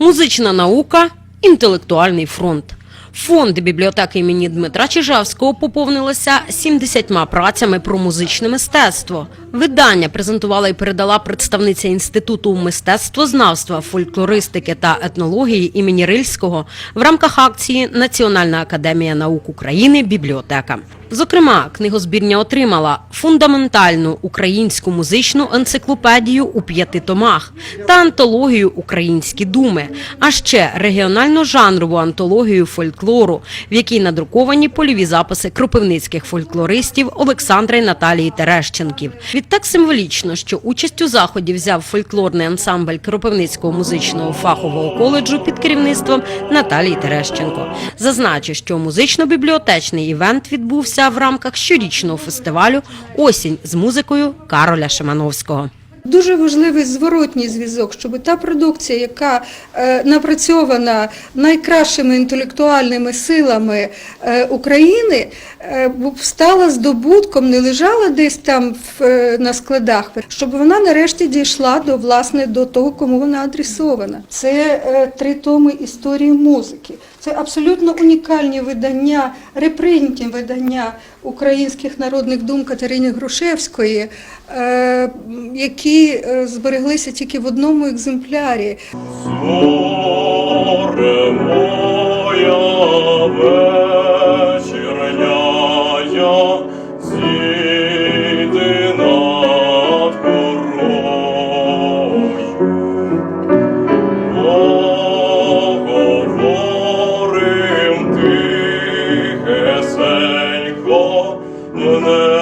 Музична наука, інтелектуальний фронт. Фонд бібліотеки імені Дмитра Чижавського поповнилися 70 працями про музичне мистецтво. Видання презентувала і передала представниця інституту мистецтвознавства, фольклористики та етнології імені Рильського в рамках акції Національна академія наук України бібліотека. Зокрема, книгозбірня отримала фундаментальну українську музичну енциклопедію у п'яти томах та антологію Українські думи, а ще регіонально-жанрову антологію фольклору, в якій надруковані польові записи кропивницьких фольклористів Олександра і Наталії Терещенків. Відтак символічно, що участь у заході взяв фольклорний ансамбль Кропивницького музичного фахового коледжу під керівництвом Наталії Терещенко. Зазначу, що музично-бібліотечний івент відбувся в рамках щорічного фестивалю Осінь з музикою Кароля Шимановського. Дуже важливий зворотній зв'язок, щоб та продукція, яка е, напрацьована найкращими інтелектуальними силами е, України, е, стала здобутком, не лежала десь там на складах, щоб вона нарешті дійшла до власне до того, кому вона адресована. Це три томи історії музики. Це абсолютно унікальні видання, репринтні видання українських народних дум Катерини Грушевської, е, Е, збереглися тільки в одному екземплярі. Amen.